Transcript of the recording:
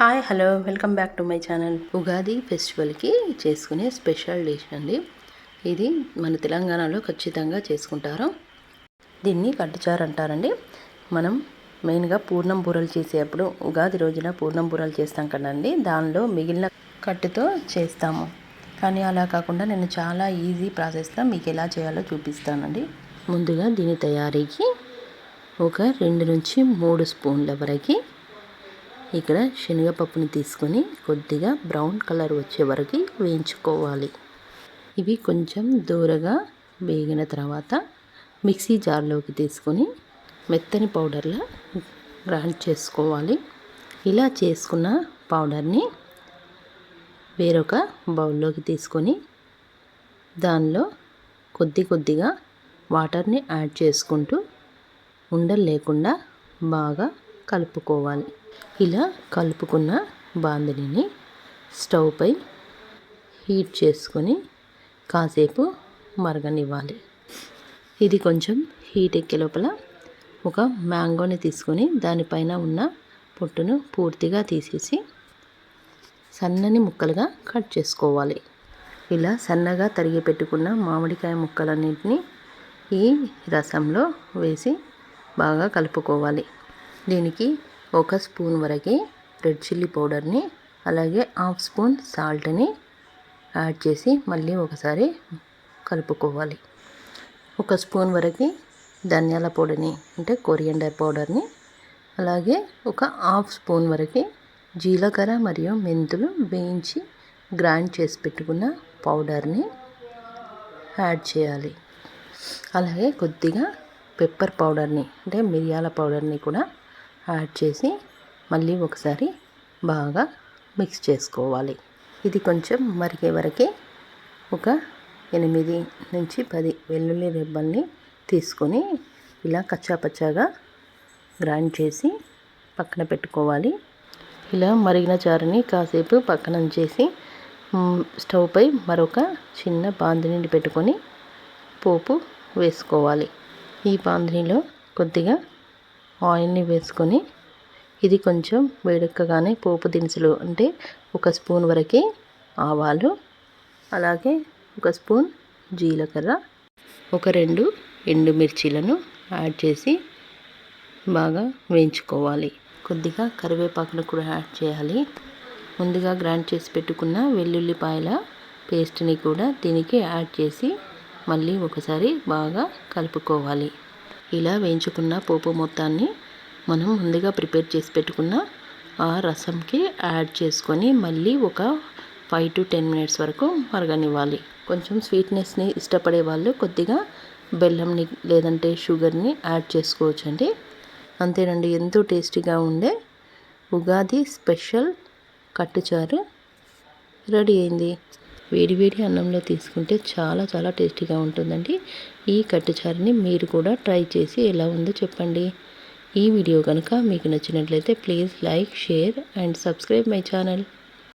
Hi hello welcome back to my channel Ugadi ఫెస్టివల్కి చేసుకునే special dish అండి. ఇది మన తెలంగాణలో ఖచ్చితంగా చేసుకుంటారు. దీన్ని కట్టుచారు అంటారండి. మనం మెయిన్గా పూర్ణం బూరలు చేసేటప్పుడు ఉగాది రోజున పూర్ణం బూరలు చేస్తాం కదండి. దానిలో మిగిలిన కట్టుతో చేస్తాము. కానీ అలా కాకుండా నేను చాలా ఈజీ ప్రాసెస్లో మీకు ఎలా చేయాలో చూపిస్తానండి. ముందుగా దీని తయారీకి ఒక రెండు నుంచి మూడు స్పూన్ల వరకు ఇక్కడ శనగపప్పుని తీసుకొని కొద్దిగా బ్రౌన్ కలర్ వచ్చే వరకు వేయించుకోవాలి. ఇవి కొంచెం దూరగా వేగిన తర్వాత మిక్సీ జార్లోకి తీసుకొని మెత్తని పౌడర్లా గ్రైండ్ చేసుకోవాలి. ఇలా చేసుకున్న పౌడర్ని వేరొక బౌల్లోకి తీసుకొని దానిలో కొద్ది కొద్దిగా వాటర్ని యాడ్ చేసుకుంటూ ఉండలు లేకుండా బాగా కలుపుకోవాలి. ఇలా కలుపుకున్న బాందిని స్టవ్పై హీట్ చేసుకొని కాసేపు మరగనివ్వాలి. ఇది కొంచెం హీట్ ఎక్కే లోపల ఒక మ్యాంగోని తీసుకొని దానిపైన ఉన్న పొట్టును పూర్తిగా తీసేసి సన్నని ముక్కలుగా కట్ చేసుకోవాలి. ఇలా సన్నగా తరిగి పెట్టుకున్న మామిడికాయ ముక్కలన్నింటినీ ఈ రసంలో వేసి బాగా కలుపుకోవాలి. దీనికి ఒక స్పూన్ వరకు రెడ్ చిల్లీ పౌడర్ని అలాగే హాఫ్ స్పూన్ సాల్ట్ని యాడ్ చేసి మళ్ళీ ఒకసారి కలుపుకోవాలి. ఒక స్పూన్ వరకు ధనియాల పొడిని అంటే కొరియండర్ పౌడర్ని అలాగే ఒక హాఫ్ స్పూన్ వరకు జీలకర్ర మరియు మెంతులు వేయించి గ్రైండ్ చేసి పెట్టుకున్న పౌడర్ని యాడ్ చేయాలి. అలాగే కొద్దిగా పెప్పర్ పౌడర్ని అంటే మిరియాల పౌడర్ని కూడా యాడ్ చేసి మళ్ళీ ఒకసారి బాగా మిక్స్ చేసుకోవాలి. ఇది కొంచెం మరిగే వరకే ఒక ఎనిమిది నుంచి పది వెల్లుల్లి రెబ్బల్ని తీసుకొని ఇలా కచ్చాపచ్చాగా గ్రైండ్ చేసి పక్కన పెట్టుకోవాలి. ఇలా మరిగిన చారుని కాసేపు పక్కన చేసి స్టవ్పై మరొక చిన్న బాందిని పెట్టుకొని పోపు వేసుకోవాలి. ఈ బాందినిలో కొద్దిగా ఆయిల్ని వేసుకొని ఇది కొంచెం వేడెక్కగానే పోపు దినుసులు అంటే ఒక స్పూన్ వరకే ఆవాలు అలాగే ఒక స్పూన్ జీలకర్ర ఒక రెండు ఎండుమిర్చీలను యాడ్ చేసి బాగా వేయించుకోవాలి. కొద్దిగా కరివేపాకును కూడా యాడ్ చేయాలి. ముందుగా గ్రైండ్ చేసి పెట్టుకున్న వెల్లుల్లిపాయల పేస్ట్ని కూడా దీనికి యాడ్ చేసి మళ్ళీ ఒకసారి బాగా కలుపుకోవాలి. ఇలా వేయించుకున్న పోపు మొత్తాన్ని మనం ముందుగా ప్రిపేర్ చేసి పెట్టుకున్న ఆ రసంకి యాడ్ చేసుకొని మళ్ళీ ఒక ఫైవ్ టు టెన్ మినిట్స్ వరకు మరగనివ్వాలి. కొంచెం స్వీట్నెస్ని ఇష్టపడే వాళ్ళు కొద్దిగా బెల్లంని లేదంటే షుగర్ని యాడ్ చేసుకోవచ్చండి. అంతేనండి ఎంతో టేస్టీగా ఉండే ఉగాది స్పెషల్ కట్టుచారు. రెడీ అయింది. వేడివేడి అన్నంలో తీసుకుంటే చాలా చాలా టేస్టీగా ఉంటుందండి. ఈ కట్టుచారుని మీరు కూడా ట్రై చేసి ఎలా ఉందో చెప్పండి. ఈ వీడియో కనుక మీకు నచ్చినట్లయితే please like share and subscribe my channel.